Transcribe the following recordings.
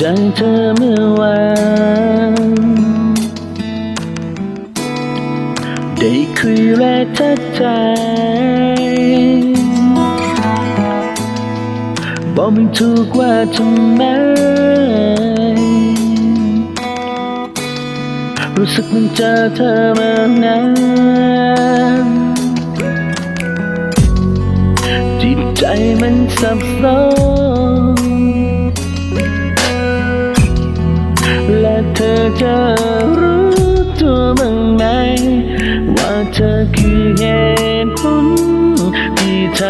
จเธอเมื่อวานได้คุยแรกทักใจบอกไม่ถูกว่าทำไม รู้สึกเหมันเจอเธอมานานจิตใจมันสับสน เธอจะรู้ตัวบ้างไหม ว่าเธอคือเหตุผลที่ท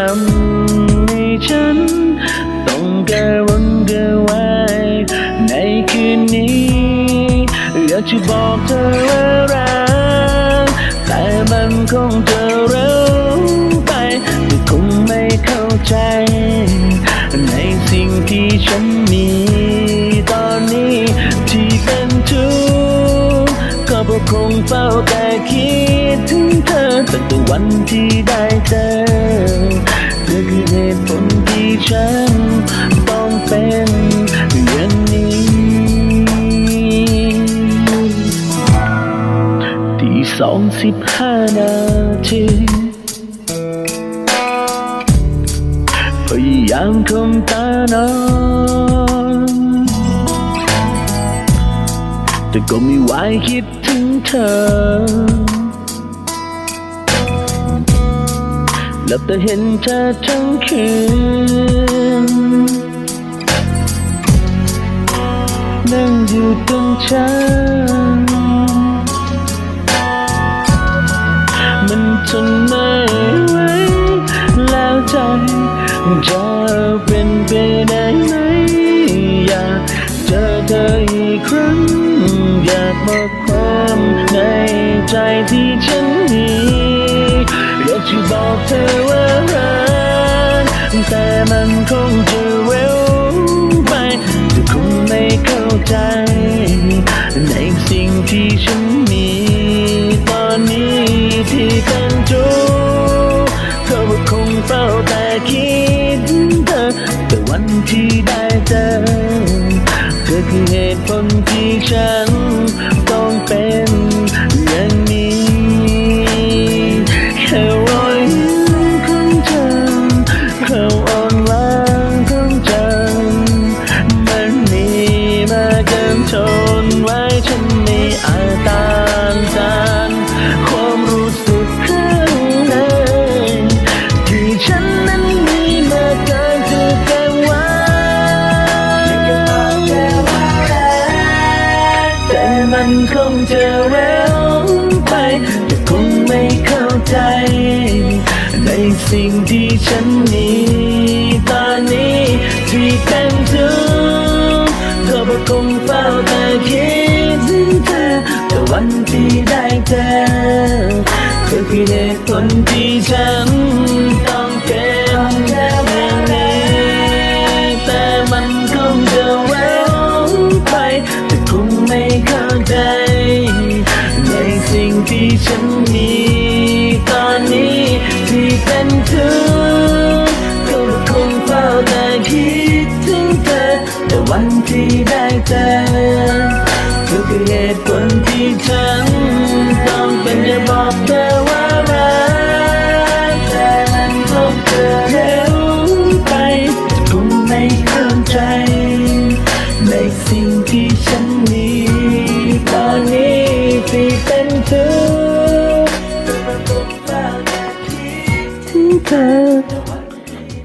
ำให้ฉัน ต้องกระวนกระวายในคืนนี้อยากจะบอกเธอว่ารักแต่มันคงจะเร็วไปแต่คงไม่เข้าใจ ในสิ่งที่ฉันมี แต่คิดถึงเธอตั้งแต่วันที่ได้เจอเธอคือเหตุผลที่ฉันต้องเป็นอย่างนี้ที่สองสิบห้านาทีพยายามคมตานอน แต่ก็ไม่ไหวคิดถึงเธอ หลับแต่เห็นเธอทั้งคืน นั่งอยู่ตรงฉันมันทนไม่ไหวแล้วใจจะเป็นไปได้ไหมอยากเจอเธออีกครั้ง อยากบอกความในใจที่ฉันมีอยากจะบอกเธอว่ารักแต่มันคงจะเร็วไปเธอคงไม่เข้าใจ ในสิ่งที่ฉันมีตอนนี้ที่เป็นทุกข์เขาคงเฝ้าแต่คิดเธอแต่วันที่ได้เจอเธอคือ คงจะเร็วไป แต่คงไม่เข้าใจ ในสิ่งที่ฉันมีตอนนี้ที่เป็นทุกข์ก็เพระคงเฝ้าแต่คิดถึงเธอแต่วันที่ได้เจอก็คือเหตุผลที่ฉันต้องเป็น คือเหตุผลที่ฉันต้องเป็นจะบอกเธอว่ารักแต่มันคงจะเร็วไปแต่คงไม่เข้าใจ ในสิ่งที่ฉันมีตอนนี้ที่เป็นเธอถึงเธอ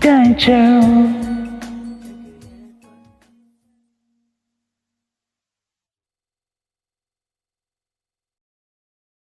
ได้เจอ